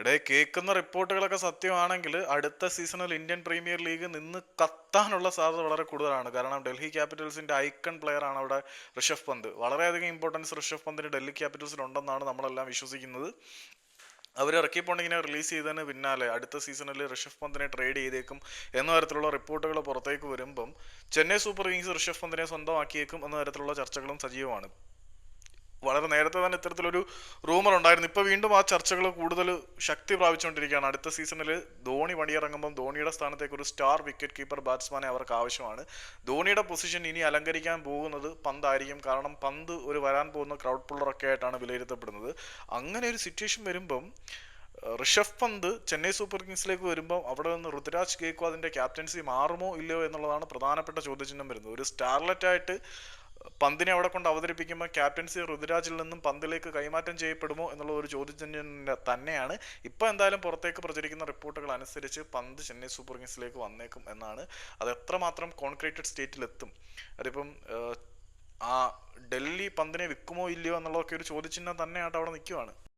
എടേ കേൾക്കുന്ന റിപ്പോർട്ടുകളൊക്കെ സത്യമാണെങ്കിൽ അടുത്ത സീസണിൽ ഇന്ത്യൻ പ്രീമിയർ ലീഗ് നിന്ന് കത്താനുള്ള സാധ്യത വളരെ കൂടുതലാണ്. കാരണം ഡൽഹി ക്യാപിറ്റൽസിന്റെ ഐക്കൺ പ്ലെയർ ആണ് അവിടെ ഋഷഭ് പന്ത്. വളരെയധികം ഇമ്പോർട്ടൻസ് ഋഷഭ് പന്തിന് ഡൽഹി ക്യാപിറ്റൽസിൽ ഉണ്ടെന്നാണ് നമ്മളെല്ലാം വിശ്വസിക്കുന്നത്. അവർ ഇറക്കി പോണ്ടിങ്ങിനെ റിലീസ് ചെയ്തതിന് പിന്നാലെ അടുത്ത സീസണിൽ ഋഷഭ് പന്തിനെ ട്രേഡ് ചെയ്തേക്കും എന്ന തരത്തിലുള്ള റിപ്പോർട്ടുകൾ പുറത്തേക്ക് വരുമ്പം ചെന്നൈ സൂപ്പർ കിങ്സ് ഋഷഭ് പന്തിനെ സ്വന്തമാക്കിയേക്കും എന്ന തരത്തിലുള്ള ചർച്ചകളും സജീവമാണ്. വളരെ നേരത്തെ തന്നെ ഇത്തരത്തിലൊരു റൂമർ ഉണ്ടായിരുന്നു. ഇപ്പോൾ വീണ്ടും ആ ചർച്ചകൾ കൂടുതൽ ശക്തി പ്രാപിച്ചുകൊണ്ടിരിക്കുകയാണ്. അടുത്ത സീസണിൽ ധോണി പണിയിറങ്ങുമ്പം ധോണിയുടെ സ്ഥാനത്തേക്ക് ഒരു സ്റ്റാർ വിക്കറ്റ് കീപ്പർ ബാറ്റ്സ്മാനെ അവർക്ക് ആവശ്യമാണ്. ധോണിയുടെ പൊസിഷൻ ഇനി അലങ്കരിക്കാൻ പോകുന്നത് പന്തായിരിക്കും. കാരണം പന്ത് ഒരു വരാൻ പോകുന്ന ക്രൗഡ് പുള്ളറൊക്കെ ആയിട്ടാണ് വിലയിരുത്തപ്പെടുന്നത്. അങ്ങനെ ഒരു സിറ്റുവേഷൻ വരുമ്പം ഋഷഭ് പന്ത് ചെന്നൈ സൂപ്പർ കിങ്സിലേക്ക് വരുമ്പോൾ അവിടെ നിന്ന് ഋതുരാജ് ഗേക്വാദിന്റെ ക്യാപ്റ്റൻസി മാറുമോ ഇല്ലയോ എന്നുള്ളതാണ് പ്രധാനപ്പെട്ട ചോദ്യചിഹ്നം വരുന്നത്. ഒരു സ്റ്റാർലെറ്റ് ആയിട്ട് പന്തിനെ അവിടെ കൊണ്ട് അവതരിപ്പിക്കുമ്പോൾ ക്യാപ്റ്റൻസി ഋതുരാജിൽ നിന്നും പന്തിലേക്ക് കൈമാറ്റം ചെയ്യപ്പെടുമോ എന്നുള്ള ഒരു ചോദ്യചിഹ്നം തന്നെയാണ്. ഇപ്പോൾ എന്തായാലും പുറത്തേക്ക് പ്രചരിക്കുന്ന റിപ്പോർട്ടുകൾ അനുസരിച്ച് പന്ത് ചെന്നൈ സൂപ്പർ കിങ്സിലേക്ക് വന്നേക്കും എന്നാണ്. അത് എത്രമാത്രം കോൺക്രീറ്റഡ് സ്റ്റേറ്റിലെത്തും? അതിപ്പം ആ ഡൽഹി പന്തിനെ വിൽക്കുമോ ഇല്ലയോ എന്നുള്ളതൊക്കെ ഒരു ചോദ്യചിഹ്നം തന്നെയായിട്ട് അവിടെ നിൽക്കുവാണ്.